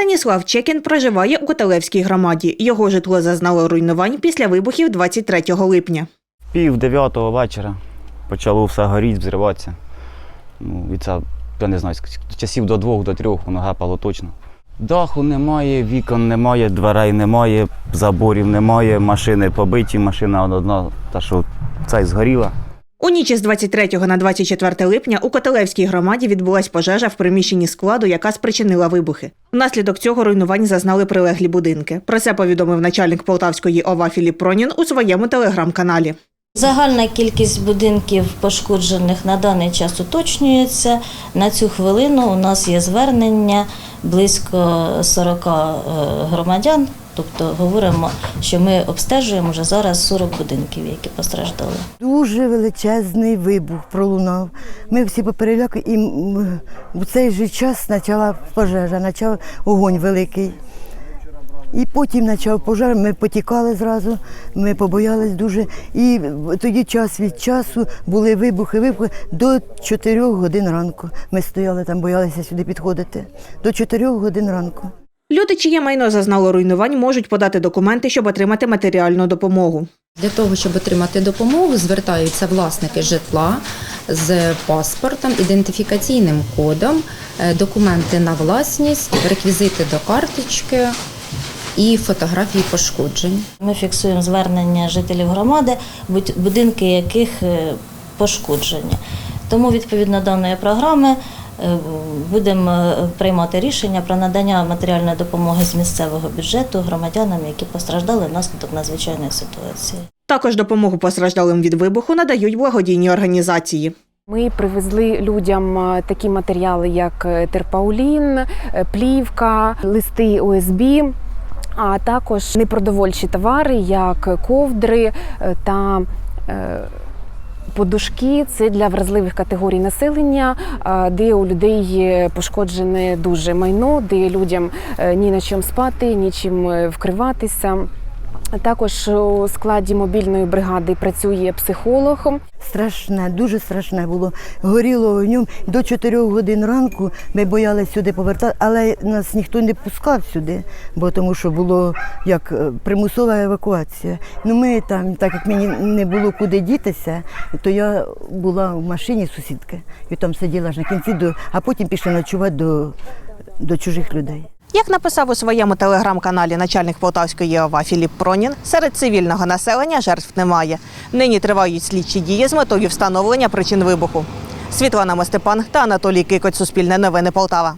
Станіслав Чекін проживає у Котелевській громаді. Його житло зазнало руйнувань після вибухів 23 липня. Пів дев'ятого вечора почало все горіти, взриватися. Ну, і це, я не знаю, з часів до двох, до трьох воно гепало точно. Даху немає, вікон немає, дверей немає, заборів немає, машини побиті, машина одна, та що ця й згоріла. У ніч із 23 на 24 липня у Котелевській громаді відбулась пожежа в приміщенні складу, яка спричинила вибухи. Внаслідок цього руйнувань зазнали прилеглі будинки. Про це повідомив начальник Полтавської ОВА Філіп Пронін у своєму телеграм-каналі. Загальна кількість будинків пошкоджених на даний час уточнюється. На цю хвилину у нас є звернення близько 40 е, громадян. Тобто говоримо, що ми обстежуємо вже зараз 40 будинків, які постраждали. Дуже величезний вибух пролунав. Ми всі попереляки, і в цей же час почала пожежа, почав огонь великий. І потім почав пожар, ми потікали зразу, ми побоялись дуже. І тоді час від часу були вибухи, вибухи до 4 годин ранку. Ми стояли там, боялися сюди підходити. До 4 годин ранку. Люди, чиє майно зазнало руйнувань, можуть подати документи, щоб отримати матеріальну допомогу. Для того, щоб отримати допомогу, звертаються власники житла з паспортом, ідентифікаційним кодом, е, документи на власність, реквізити до карточки і фотографії пошкоджень. Ми фіксуємо звернення жителів громади, будинки яких е, пошкоджені. Тому відповідно даної програми будемо е, приймати рішення про надання матеріальної допомоги з місцевого бюджету громадянам, які постраждали внаслідок надзвичайної ситуації. Також допомогу постраждалим від вибуху надають благодійні організації. Ми привезли людям е, такі матеріали, як е, терпаулін, е, плівка, листи ОСБ. А також непродовольчі товари, як ковдри е, та е, подушки. Це для вразливих категорій населення, де у людей пошкоджене дуже майно, де людям е, ні на чим спати, нічим е, вкриватися. Також у складі мобільної бригади працює психолог. Страшне, дуже страшне було. Горіло вогнем до 4 годин ранку. Ми боялися сюди повертати, але нас ніхто не пускав сюди, бо тому що було як е, примусова евакуація. Ну ми там, так як мені не було куди дітися, то я була в машині сусідки і там сиділа аж на кінці, до, а потім пішла ночувати до, до чужих людей. Як написав у своєму телеграм-каналі начальник Полтавської ЄОВА Філіп Пронін, серед цивільного населення жертв немає. Нині тривають слідчі дії з метою встановлення причин вибуху. Світлана Мостепан та Анатолій Кикоць, Суспільне новини Полтава.